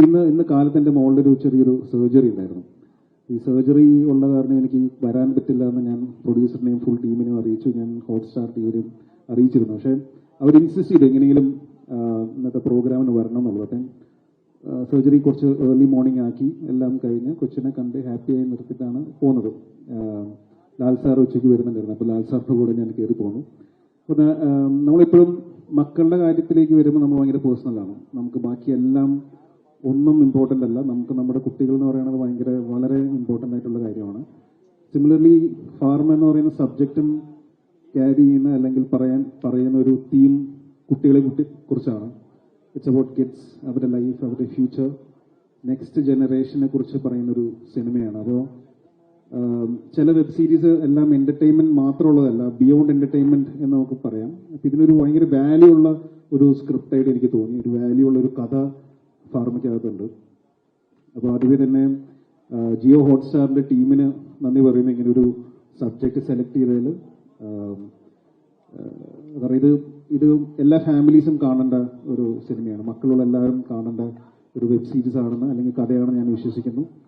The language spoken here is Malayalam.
ഇന്ന് ഇന്ന് കാലത്ത് എന്റെ മോളുടെ ഒരു ചെറിയൊരു സർജറി ഉണ്ടായിരുന്നു. ഈ സർജറി ഉള്ള കാരണം എനിക്ക് വരാൻ പറ്റില്ല എന്ന് ഞാൻ പ്രൊഡ്യൂസറിനെയും ഫുൾ ടീമിനെയും അറിയിച്ചു. ഞാൻ ഹോട്ട്സ്റ്റാർ ടീമിനെയും അറിയിച്ചിരുന്നു. പക്ഷേ അവർ ഇൻസിസ്റ്റ് ചെയ്തു എങ്ങനെയെങ്കിലും ഇന്നത്തെ പ്രോഗ്രാമിന് വരണം എന്നുള്ളത്. സർജറി കുറച്ച് ഏർലി മോർണിംഗ് ആക്കി എല്ലാം കഴിഞ്ഞ് കൊച്ചിനെ കണ്ട് ഹാപ്പിയായി നിർത്തിയിട്ടാണ് പോകുന്നത് ലാൽ സാർ ഉച്ചയ്ക്ക് വരുന്നുണ്ടായിരുന്നു. അപ്പോൾ ലാൽ സാറിന്റെ കൂടെ ഞാൻ കയറി പോന്നു. അപ്പോൾ നമ്മളിപ്പോഴും മക്കളുടെ കാര്യത്തിലേക്ക് വരുമ്പോൾ നമ്മൾ ഭയങ്കര പേഴ്സണലാണ് നമുക്ക് ബാക്കി എല്ലാം ഒന്നും ഇമ്പോർട്ടന്റ് അല്ല. നമുക്ക് നമ്മുടെ കുട്ടികൾ എന്ന് പറയുന്നത് ഭയങ്കര വളരെ ഇമ്പോർട്ടന്റ് ആയിട്ടുള്ള കാര്യമാണ്. സിമിലർലി ഫാർമ എന്ന് പറയുന്ന സബ്ജക്റ്റും ക്യാരി ചെയ്യുന്ന അല്ലെങ്കിൽ പറയാൻ പറയുന്ന ഒരു തീം കുട്ടികളെ കുട്ടി കുറിച്ചാണ്. ഇറ്റ്സ് അബൌട്ട് കിഡ്സ് അവരുടെ ലൈഫ് അവരുടെ ഫ്യൂച്ചർ നെക്സ്റ്റ് ജനറേഷനെ കുറിച്ച് പറയുന്നൊരു സിനിമയാണ് അപ്പോൾ ചില വെബ് സീരീസ് എല്ലാം എന്റർടൈൻമെന്റ് മാത്രമുള്ളതല്ല ബിയോണ്ട് എന്റർടൈൻമെന്റ് എന്ന് നമുക്ക് പറയാം. ഇതിനൊരു ഭയങ്കര വാല്യൂ ഉള്ള ഒരു സ്ക്രിപ്റ്റായിട്ട് എനിക്ക് തോന്നി. ഒരു വാല്യൂ ഉള്ള ഒരു കഥ ഫാർമയ്ക്കകത്തുണ്ട് അപ്പോൾ ആദ്യമേ തന്നെ ജിയോ ഹോട്ട്സ്റ്റാറിന്റെ ടീമിന് നന്ദി പറയുന്ന ഇങ്ങനെ ഒരു സബ്ജക്ട് സെലക്ട് ചെയ്തതിൽ. കാരണം ഇത് ഇത് എല്ലാ ഫാമിലീസും കാണേണ്ട ഒരു സിനിമയാണ്. മക്കളുള്ള എല്ലാവരും കാണേണ്ട ഒരു വെബ് സീരീസ് ആണെന്ന് അല്ലെങ്കിൽ കഥയാണെന്ന് ഞാൻ വിശ്വസിക്കുന്നു.